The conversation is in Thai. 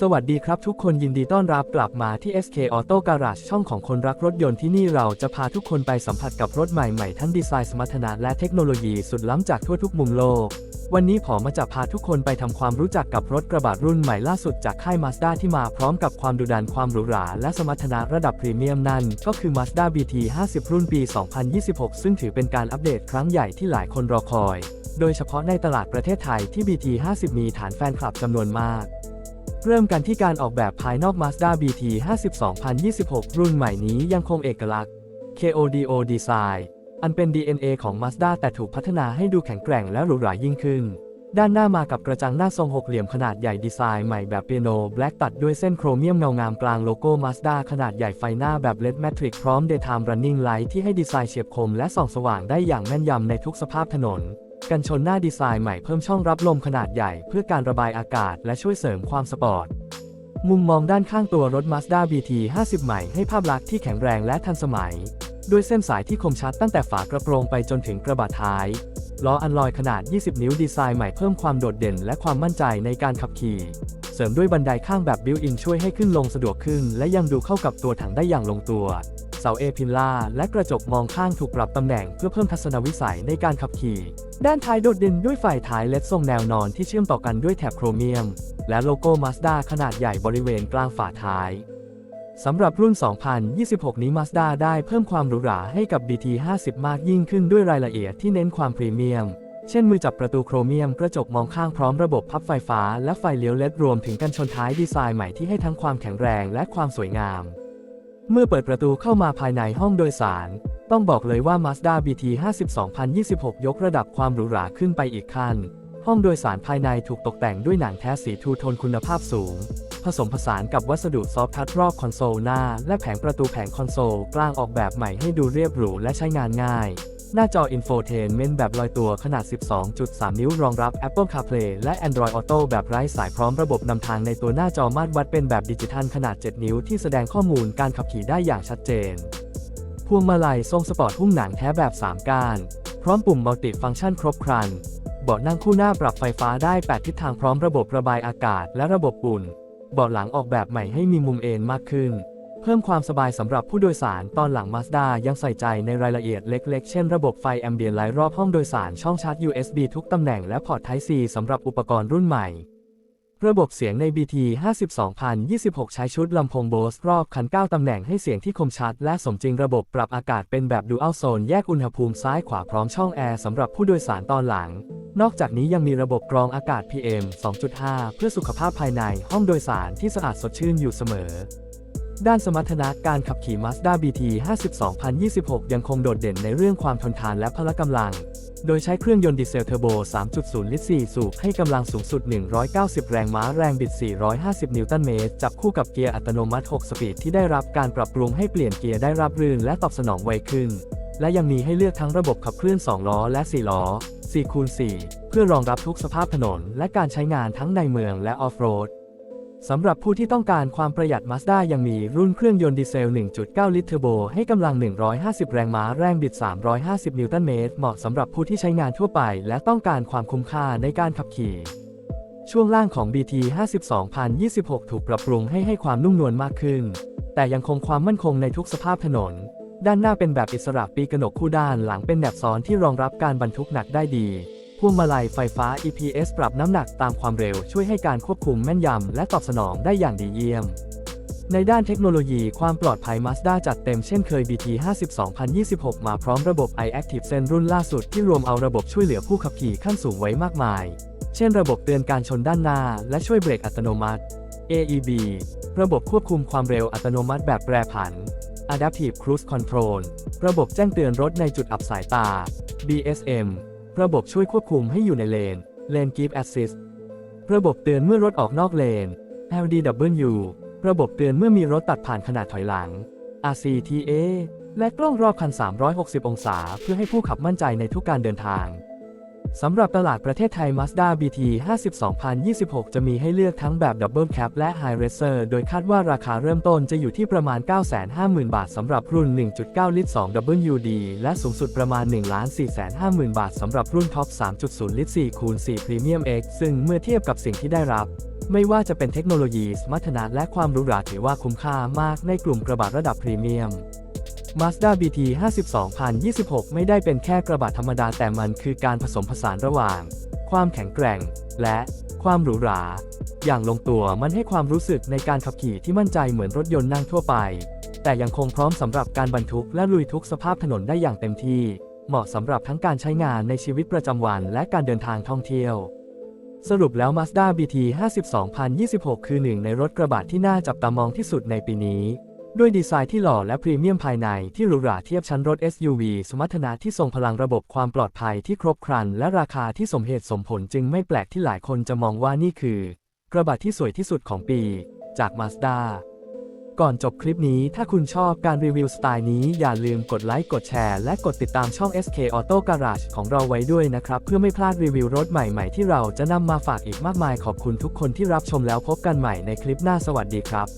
สวัสดีครับทุกคนยินดีต้อนรับกลับมาที่ SK Auto Garage ช่องของคนรักรถยนต์ที่นี่เราจะพาทุกคนไปสัมผัสกับรถใหม่ๆ ทั้งดีไซน์สมรรถนะและเทคโนโลยีสุดล้ำจากทั่วทุกมุมโลก วันนี้ผมมาจะพาทุกคนไปทำความรู้จักกับรถกระบะรุ่นใหม่ล่าสุดจากค่าย Mazda ที่มาพร้อมกับความดุดันความหรูหราและสมรรถนะระดับพรีเมียมนั่นก็คือ Mazda BT 50 รุ่นปี 2026 ซึ่งถือเป็นการอัปเดตครั้งใหญ่ที่หลายคนรอคอย โดยเฉพาะในตลาดประเทศไทยที่ BT 50 มีฐานแฟนคลับจำนวนมาก เริ่มกันที่การออกแบบภายนอก Mazda BT 52,026 รุ่นใหม่นี้ยังคงเอกลักษณ์ KODO Design อันเป็น DNA ของ Mazda แต่ถูกพัฒนาให้ดูแข็งแกร่งและหรูหรายิ่งขึ้น ด้านหน้ามากับกระจังหน้าทรงหกเหลี่ยมขนาดใหญ่ดีไซน์ใหม่แบบเปียโนแบล็กตัดด้วยเส้นโครเมียมเงางามกลางโลโก้ Mazda ขนาดใหญ่ไฟหน้าแบบ LED Matrix พร้อม Daytime Running Light ที่ให้ดีไซน์เฉียบคมและส่องสว่างได้อย่างแม่นยำในทุกสภาพถนน กันชนหน้าดีไซน์ใหม่เพิ่มช่องรับลมขนาดใหญ่เพื่อการระบายอากาศและช่วยเสริมความสปอร์ต มุมมองด้านข้างตัวรถ Mazda BT 50 ใหม่ให้ภาพลักษณ์ที่แข็งแรงและทันสมัย ด้วยเส้นสายที่คมชัดตั้งแต่ฝากระโปรงไปจนถึงกระบะท้าย ล้ออันลอยขนาด 20 นิ้วดีไซน์ใหม่เพิ่มความโดดเด่นและความมั่นใจในการขับขี่ เสริมด้วยบันไดข้างแบบบิวอินช่วยให้ขึ้นลงสะดวกขึ้น และยังดูเข้ากับตัวถังได้อย่างลงตัว สาเอพิลล่าและกระจกมองข้างถูกปรับตำแหน่งเพื่อเพิ่มทัศนวิสัยในการขับขี่ ด้านท้ายโดดเด่นด้วยไฟท้ายเลดทรงแนวนอนที่เชื่อมต่อกันด้วยแถบโครเมียม และโลโก้ Mazda ขนาดใหญ่บริเวณกลางฝาท้ายสำหรับรุ่น 2026 นี้ Mazda ได้เพิ่มความหรูหราให้กับ BT 50 มากยิ่งขึ้นด้วยรายละเอียดที่เน้นความพรีเมียม เช่นมือจับประตูโครเมียมกระจกมองข้างพร้อมระบบพับไฟฟ้าและไฟเลี้ยวเลดรวมถึงกันชนท้ายดีไซน์ใหม่ที่ให้ทั้งความแข็งแรงและความสวยงาม เมื่อเปิดประตูเข้ามาภายในห้องโดยสาร ต้องบอกเลยว่า Mazda BT 52 026 ยกระดับความหรูหราขึ้นไปอีกขั้น ห้องโดยสารภายในถูกตกแต่งด้วยหนังแท้สีทูโทนคุณภาพสูง ผสมผสานกับวัสดุซอฟทัชรอบคอนโซลหน้า และแผงประตูแผงคอนโซลกลางออกแบบใหม่ให้ดูเรียบหรูและใช้งานง่าย หน้าจอ Infotainment แบบลอยตัวขนาด 12.3 นิ้วรองรับ Apple CarPlay และ Android Auto แบบไร้สายพร้อมระบบนำทางในตัวหน้าจอมาตรวัดเป็นแบบดิจิทัลขนาด 7 นิ้วที่แสดงข้อมูลการขับขี่ได้อย่างชัดเจน พวงมาลัยทรงสปอร์ตหุ้มหนังแท้แบบ 3 ก้าน พร้อมปุ่มมัลติฟังก์ชันครบครัน เบาะนั่งคู่หน้าปรับไฟฟ้าได้ 8 ทิศทางพร้อมระบบระบายอากาศและระบบอุ่น เบาะหลังออกแบบใหม่ให้มีมุมเอนมากขึ้น เพิ่มความสบายสำหรับผู้โดยสารตอนหลัง Mazda ยังใส่ใจในรายละเอียดเล็กๆ เช่นระบบไฟแอมเบียนไลท์รอบห้องโดยสารช่องชาร์จ USB ทุกตำแหน่งและพอร์ต Type C สำหรับอุปกรณ์รุ่นใหม่ ระบบเสียงใน BT 52026 ใช้ชุดลำโพง Bose รอบคัน 9 ตำแหน่งให้เสียงที่คมชัด และสมจริงระบบปรับอากาศเป็นแบบ Dual Zone แยกอุณหภูมิซ้ายขวาพร้อมช่องแอร์สำหรับผู้โดยสารตอนหลัง นอกจากนี้ยังมีระบบกรองอากาศ PM 2.5 เพื่อสุขภาพภายในห้องโดยสารที่สะอาดสดชื่นอยู่เสมอ ด้านสมรรถนะการขับขี่ Mazda BT 50 2026 ยังคงโดดเด่นในเรื่องความทนทานและพละกำลัง โดยใช้เครื่องยนต์ดีเซลเทอร์โบ 3.0 ลิตร 4 สูบ ให้กำลังสูงสุด 190 แรงม้า แรงบิด 450 นิวตันเมตร จับคู่กับเกียร์อัตโนมัติ 6 สปีดที่ได้รับการปรับปรุงให้เปลี่ยนเกียร์ได้รับรื่นและตอบสนองไวขึ้น และยังมีให้เลือกทั้งระบบขับเคลื่อน 2 ล้อ และ 4 ล้อ 4 คูณ 4 เพื่อรองรับทุกสภาพถนน และการใช้งานทั้งในเมืองและออฟโรด สำหรับผู้ที่ต้องการความประหยัด Mazda ยังมีรุ่นเครื่องยนต์ดีเซล 1.9 ลิตรเทอร์โบ ให้กำลัง 150 แรงม้า แรงบิด 350 นิวตันเมตร เหมาะสำหรับผู้ที่ใช้งานทั่วไป และต้องการความคุ้มค่าในการขับขี่ ช่วงล่างของ BT 52026 ถูกปรับปรุงให้ให้ความนุ่มนวลมากขึ้น แต่ยังคงความมั่นคงในทุกสภาพถนน ด้านหน้าเป็นแบบอิสระปีกกระหนกคู่ด้านหลังเป็นแหนบซ้อนที่รองรับการบรรทุกหนักได้ดี พวงมาลัยไฟฟ้า EPS ปรับน้ำหนักตามความเร็วช่วยให้การควบคุมแม่นยำและตอบสนองได้อย่างดีเยี่ยม ในด้านเทคโนโลยีความปลอดภัย Mazda จัดเต็มเช่นเคย BT 52 026 มาพร้อมระบบ iActive Sense รุ่นล่าสุดที่รวมเอาระบบช่วยเหลือผู้ขับขี่ขั้นสูงไว้มากมาย เช่น ระบบเตือนการชนด้านหน้า และช่วยเบรกอัตโนมัติ AEB ระบบควบคุมความเร็วอัตโนมัติแบบแปรผัน Adaptive Cruise Control ระบบแจ้งเตือนรถในจุดอับสายตา BSM ระบบช่วยควบคุมให้อยู่ในเลน Lane Keep Assist ระบบเตือนเมื่อรถออกนอกเลน LDW ระบบเตือนเมื่อมีรถตัดผ่านขนาดถอยหลัง RCTA และกล้องรอบคัน 360 องศา เพื่อให้ผู้ขับมั่นใจในทุกการเดินทาง สำหรับตลาดประเทศไทย Mazda BT 50 2026 จะมีให้เลือกทั้งแบบ Double Cab และ High Racer โดยคาดว่าราคาเริ่มต้นจะอยู่ที่ประมาณ 950,000 บาทสำหรับรุ่น 1.9 ลิตร 2 WD และสูงสุดประมาณ 1,450,000 บาทสำหรับรุ่นท็อป 3.0 ลิตร 4 คูณ4 Premium X ซึ่งเมื่อเทียบกับสิ่งที่ได้รับ ไม่ว่าจะเป็นเทคโนโลยีสมรรถนะและความหรูหราถือว่าคุ้มค่ามากในกลุ่มกระบะระดับพรีเมียม Mazda BT 52,026 ไม่ได้เป็นแค่กระบะธรรมดาแต่มันคือการผสมผสานระหว่าง ความแข็งแกร่ง และความหรูหรา อย่างลงตัวมันให้ความรู้สึกในการขับขี่ที่มั่นใจเหมือนรถยนต์นั่งทั่วไป แต่ยังคงพร้อมสำหรับการบรรทุกและลุยทุกสภาพถนนได้อย่างเต็มที่ เหมาะสำหรับทั้งการใช้งานในชีวิตประจำวันและการเดินทางท่องเที่ยวสรุปแล้ว Mazda BT 52,026 คือหนึ่งในรถกระบะที่น่าจับตามองที่สุดในปีนี้ ด้วยดีไซน์ที่หล่อและพรีเมียมภายในที่หรูหราเทียบชั้นรถ SUV สมรรถนะที่ทรงพลังระบบความปลอดภัยที่ครบครัน และราคาที่สมเหตุสมผลจึงไม่แปลกที่หลายคนจะมองว่านี่คือ กระบะที่สวยที่สุดของปี จาก Mazda ก่อนจบคลิปนี้ถ้าคุณชอบการรีวิวสไตล์นี้อย่าลืมกดไลค์กดแชร์และกดติดตามช่อง SK Auto Garage ของเราไว้ด้วยนะครับ เพื่อไม่พลาดรีวิวรถใหม่ๆ ที่เราจะนำมาฝากอีกมากมายขอบคุณทุกคนที่รับชมแล้วพบกันใหม่ในคลิปหน้าสวัสดีครับ